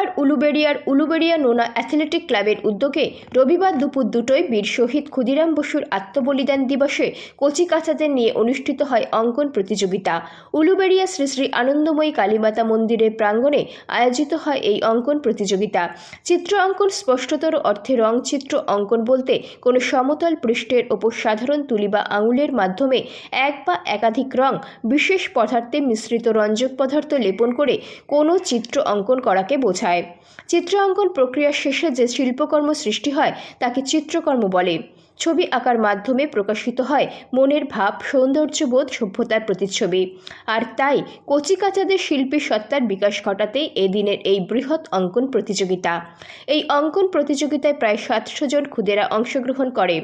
হাওড়ার উলুবেড়িয়ার উলুবেড়িয়া নোনা অ্যাথলেটিক ক্লাবের উদ্যোগে রবিবার দুপুর দুটোয় বীর শহীদ ক্ষুদিরাম বসুর আত্মবলিদান দিবসে কচিকাচাদের নিয়ে অনুষ্ঠিত হয় অঙ্কন প্রতিযোগিতা। উলুবেড়িয়া শ্রী শ্রী আনন্দময়ী কালীমাতা মন্দিরের প্রাঙ্গণে আয়োজিত হয় এই অঙ্কন প্রতিযোগিতা। চিত্র অঙ্কন স্পষ্টতর অর্থে রং চিত্র অঙ্কন বলতে কোনো সমতল পৃষ্ঠের ওপর সাধারণ তুলি বা আঙুলের মাধ্যমে এক বা একাধিক রং, বিশেষ পদার্থে মিশ্রিত রঞ্জক পদার্থ লেপন করে কোনো চিত্র অঙ্কন করাকে বোঝায়। চিত্র অঙ্কন প্রক্রিয়ার শেষে যে শিল্পকর্ম সৃষ্টি হয়, তাকে চিত্রকর্ম বলে। ছবি আঁকার মাধ্যমে প্রকাশিত হয় মনের ভাব সৌন্দর্যবোধ সভ্যতার প্রতিচ্ছবি। আর তাই কচিকাচাদের শিল্পী সত্তার বিকাশ ঘটাতেই এদিনের এই বৃহৎ অঙ্কন প্রতিযোগিতা। এই অঙ্কন প্রতিযোগিতায় প্রায় সাতশো জন ক্ষুদেরা অংশগ্রহণ করে।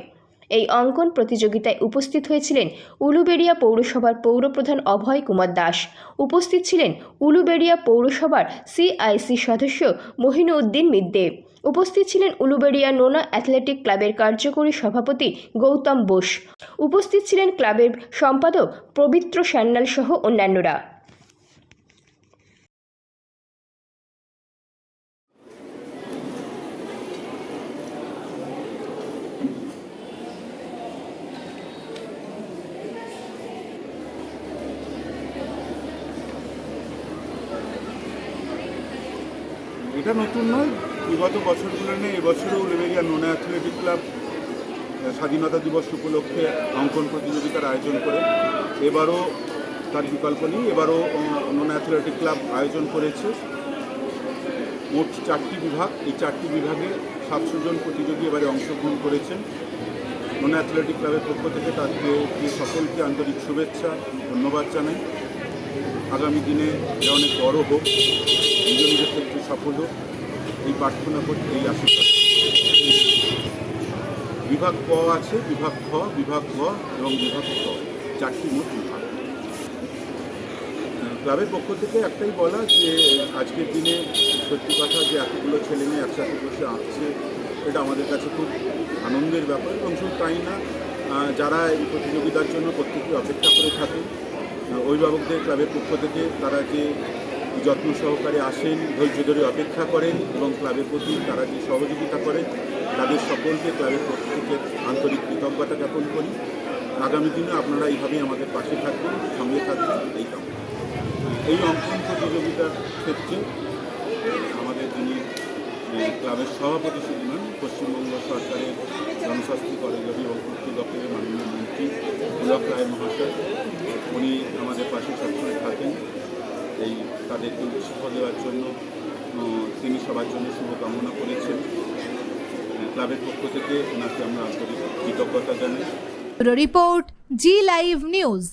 এই অঙ্কন প্রতিযোগিতায় উপস্থিত হয়েছিলেন উলুবেড়িয়া পৌরসভার পৌরপ্রধান অভয় কুমার দাস। উপস্থিত ছিলেন উলুবেড়িয়া পৌরসভার সিআইসি সদস্য মহিনুদ্দিন মিদ্দে। উপস্থিত ছিলেন উলুবেড়িয়া নোনা অ্যাথলেটিক ক্লাবের কার্যকরী সভাপতি গৌতম বোস। উপস্থিত ছিলেন ক্লাবের সম্পাদক পবিত্র সান্যাল সহ অন্যান্যরা। এটা নতুন নয়, বিগত বছরগুলো নিয়ে এবছরও লেবেরিয়া নোনা অ্যাথলেটিক ক্লাব স্বাধীনতা দিবস উপলক্ষে অঙ্কন প্রতিযোগিতার আয়োজন করে। এবারও তার বিকল্প নেই, এবারও নোনা অ্যাথলেটিক ক্লাব আয়োজন করেছে। মোট চারটি বিভাগ, এই চারটি বিভাগে সাতশো জন প্রতিযোগী এবারে অংশগ্রহণ করেছেন। নোনা অ্যাথলেটিক ক্লাবের পক্ষ থেকে তাদেরকে সকলকে আন্তরিক শুভেচ্ছা, ধন্যবাদ জানাই। আগামী দিনে এটা অনেক বড় হোক নিজ নিজের ক্ষেত্রে সফল হোক এই প্রার্থনা করি এই আশীর্বাদ। বিভাগ ক আছে, বিভাগ খ, বিভাগ গ এবং বিভাগ খ চারটি মোট বিভাগ। ক্লাবের পক্ষ থেকে একটাই বলা যে, আজকের দিনে সত্যি কথা যে এতগুলো ছেলে মেয়ে একসাথে বসে আঁকছে এটা আমাদের কাছে খুব আনন্দের ব্যাপার এবং শুধু তাই না যারা এই প্রতিযোগিতার জন্য প্রত্যেকে অপেক্ষা করে থাকে অভিভাবকদের ক্লাবের পক্ষ থেকে তারা যে যত্ন সহকারে আসেন, ধৈর্য ধরে অপেক্ষা করেন এবং ক্লাবের প্রতি তারা যে সহযোগিতা করেন তাদের সকলকে ক্লাবের পক্ষ থেকে আন্তরিক কৃতজ্ঞতা জ্ঞাপন করি। আগামী দিনে আপনারা এইভাবেই আমাদের পাশে থাকবেন, সঙ্গে থাকবেন, এই কামনা। এই অঙ্কন প্রতিযোগিতার ক্ষেত্রে আমাদের যিনি ক্লাবের সভাপতি ছিলেন পশ্চিমবঙ্গ সরকারের জনস্বাস্থ্য কলেজী পূর্তি দপ্তরের মাননীয় মন্ত্রী পুলক রায় মহাশয় উনি আমাদের পাশে সবসময় থাকেন। এই তাদেরকে উৎসাহ দেওয়ার জন্য তিনি সবার জন্য শুভকামনা করেছেন। ক্লাবের পক্ষ থেকে ওনাকে আমরা আন্তরিক কৃতজ্ঞতা জানাই। Report G live news.